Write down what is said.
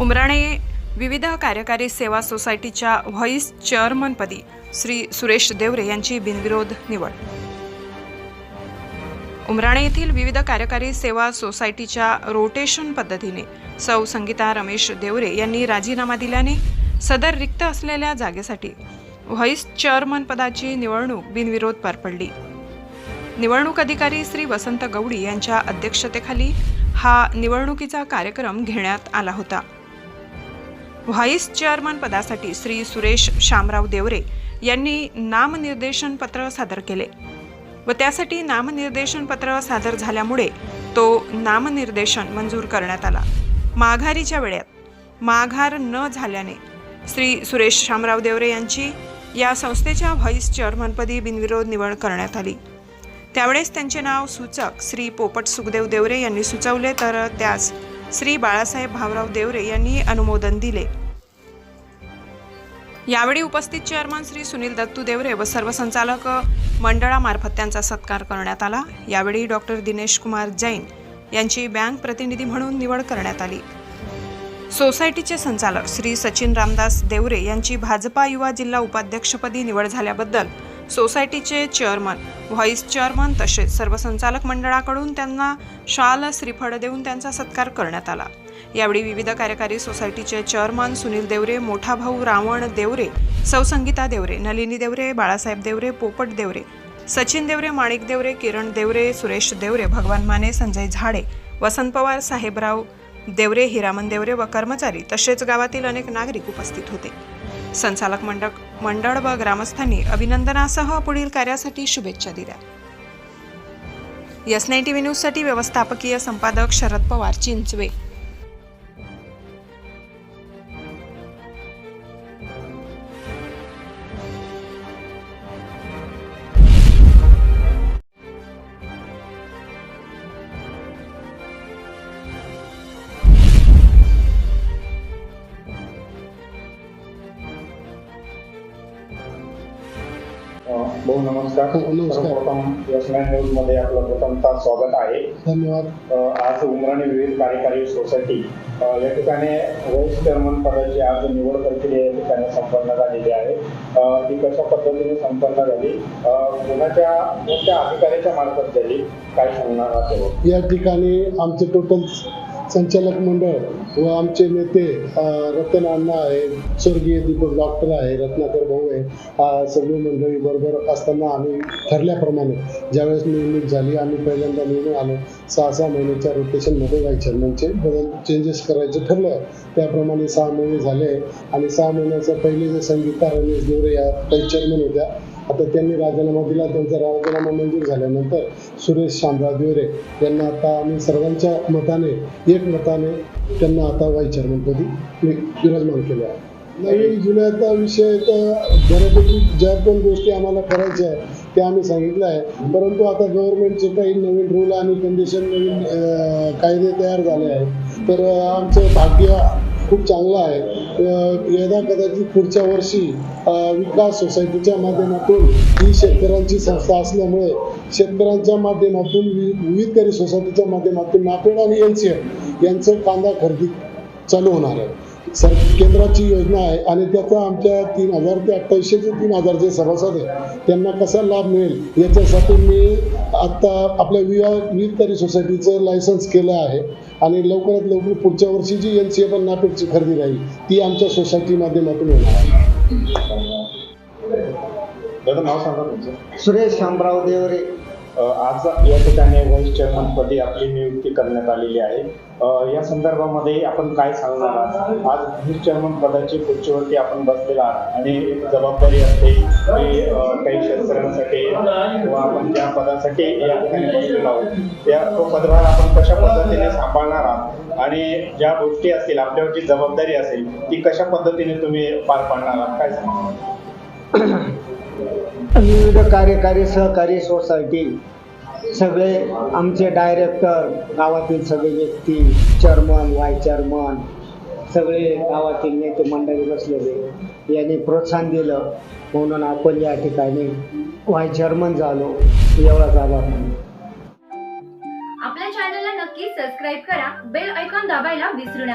उमराणे विविध कार्यकारी सेवा सोसायटीच्या व्हॉईस चेअरमनपदी श्री सुरेश देवरे यांची बिनविरोध निवड. उमराणे येथील विविध कार्यकारी सेवा सोसायटीच्या रोटेशन पद्धतीने सौ संगीता रमेश देवरे यांनी राजीनामा दिल्याने सदर रिक्त असलेल्या जागेसाठी व्हॉईस चेअरमन पदाची निवडणूक बिनविरोध पार पडली. निवडणूक अधिकारी श्री वसंत गवडी यांच्या अध्यक्षतेखाली हा निवडणुकीचा कार्यक्रम घेण्यात आला होता. व्हाईस चेअरमन पदासाठी श्री सुरेश शामराव देवरे यांनी नामनिर्देशन पत्र सादर केले. व त्यासाठी नामनिर्देशन पत्र सादर झाल्यामुळे तो नामनिर्देशन मंजूर करण्यात आला. माघारीच्या वेळेत माघार न झाल्याने श्री सुरेश शामराव देवरे यांची या संस्थेच्या व्हाईस चेअरमनपदी बिनविरोध निवड करण्यात आली. त्यावेळेस त्यांचे नाव सूचक श्री पोपट सुखदेव देवरे यांनी सुचवले तर त्यास श्री बाळासाहेब भावराव देवरे यांनी अनुमोदन दिले. यावेळी उपस्थित चेअरमन श्री सुनील दत्तू देवरे व सर्व संचालक मंडळामार्फत त्यांचा सत्कार करण्यात आला. यावेळी डॉक्टर दिनेश कुमार जैन यांची बँक प्रतिनिधी म्हणून निवड करण्यात आली. सोसायटीचे संचालक श्री सचिन रामदास देवरे यांची भाजपा युवा जिल्हा उपाध्यक्षपदी निवड झाल्याबद्दल सोसायटीचे चेअरमन व्हॉईस चेअरमन तसेच सर्व संचालक मंडळाकडून त्यांना शाल श्रीफळ देऊन त्यांचा सत्कार करण्यात आला. यावेळी विविध कार्यकारी सोसायटीचे चेअरमन सुनील देवरे मोठा भाऊ रावण देवरे सौसंगीता देवरे नलिनी देवरे बाळासाहेब देवरे पोपट देवरे सचिन देवरे माणिक देवरे किरण देवरे सुरेश देवरे भगवान माने संजय झाडे वसंत पवार साहेबराव देवरे हिरामन देवरे व कर्मचारी तसेच गावातील अनेक नागरिक उपस्थित होते. संचालक मंडळ मंडळ व ग्रामस्थांनी अभिनंदनासह पुढील कार्यासाठी शुभेच्छा दिल्या. एस नाईन टी व्ही न्यूजसाठी व्यवस्थापकीय संपादक शरद पवार चिंचवे. भाऊ नमस्कार. हो, नमस्कार. सर्वप्रथम यशमॅन न्यूजमध्ये आपलं प्रथमतः स्वागत आहे. धन्यवाद. अ, आज उमराणी विविध कार्यकारी सोसायटी अ, या ठिकाणी व्हाईस चेअरमन पदाची आज निवड प्रक्रिया या ठिकाणी संपन्न झालेली आहे. अ, ती कशा पद्धतीने संपन्न झाली? अ, कोणाच्या कोणत्या अधिकाऱ्याच्या मार्फत झाली? काय सांगणार आहात? या ठिकाणी आमचे टोटल संचालक मंडळ व आमचे नेते रतन अण्णा आहे स्वर्गीय दीपक डॉक्टर आहे रत्नाकर भाऊ आहे सगळी मंडळी बरोबर असताना आम्ही ठरल्याप्रमाणे ज्यावेळेस निवडणूक झाली आम्ही पहिल्यांदा निवडून आलो. सहा सहा महिन्याच्या रोटेशनमध्ये व्हाईस चेअरमनचे बदल चेंजेस करायचं ठरलं. त्याप्रमाणे सहा महिने झाले आणि सहा महिन्याचं पहिले जे संगीता रमेश देवरे या काही चेअरमन होत्या आता त्यांनी राजीनामा दिला त्यांचा राजीनामा मंजूर झाल्यानंतर सुरेश शामराव देवरे यांना आता आम्ही सर्वांच्या मताने एक मताने त्यांना आता वाईस चेअरमनपदी वि- विराजमान केले आहे. नवीन जुन्याचा विषय तर बऱ्यापैकी ज्या पण गोष्टी आम्हाला करायच्या आहे त्या आम्ही सांगितलं आहे परंतु आता गव्हर्नमेंटचे काही नवीन रूल आणि कंडिशन नवीन कायदे तयार झाले आहेत. तर आमचं भाग्य खूप चांगलं आहे. यदा कदाचित पुढच्या वर्षी विकास सोसायटीच्या माध्यमातून ही शेतकऱ्यांची संस्था असल्यामुळे शेतकऱ्यांच्या माध्यमातून विविध तरी सोसायटीच्या माध्यमातून नापेड आणि एल सी एम यांचं कांदा खरेदी चालू होणार आहे. सर केंद्राची योजना आहे आणि त्याचा आमच्या तीन हजार ते अठ्ठावीसशे ते तीन हजार जे सभासद आहे त्यांना कसा लाभ मिळेल याच्यासाठी मी आत्ता आपल्या विवा तरी सोसायटीचं लायसन्स केलं आहे. आणि लवकरात लवकर पुढच्या वर्षी जी एन सी एफ नापेडची खरेदी राहील ती आमच्या सोसायटी माध्यमातून होणार सुरेश शामराव देवरे. आज या ठिकाणी व्हाईस चेअरमन पदी आपली नियुक्ती करण्यात आलेली आहे. या संदर्भामध्ये आपण काय सांगणार आहात? आज व्हाईस चेअरमन पदाची खुर्चीवरती आपण बसलेला आहात आणि जबाबदारी असते की काही शेतकऱ्यांसाठी किंवा आपण ज्या पदासाठी या ठिकाणी बसलेलो आहोत त्या तो पदभार आपण कशा पद्धतीने सांभाळणार आहात? आणि ज्या गोष्टी असतील आपल्यावर जी जबाबदारी असेल ती कशा पद्धतीने तुम्ही पार पाडणार आहात? काय सांगणार? विविध कार्यकारी सहकारी सोसायटी सगळे आमचे डायरेक्टर गावातील सगळे व्यक्ती चेअरमन व्हाईस चेअरमन सगळे गावातील नेते मंडळी बसलेले. यांनी प्रोत्साहन दिलं. म्हणून आपण या ठिकाणी व्हाईस चेअरमन झालो. एवढाच आभार म्हणून आपल्या चॅनलला नक्की सबस्क्राईब करा. बेल ऐकॉन दाबायला विसरू नका.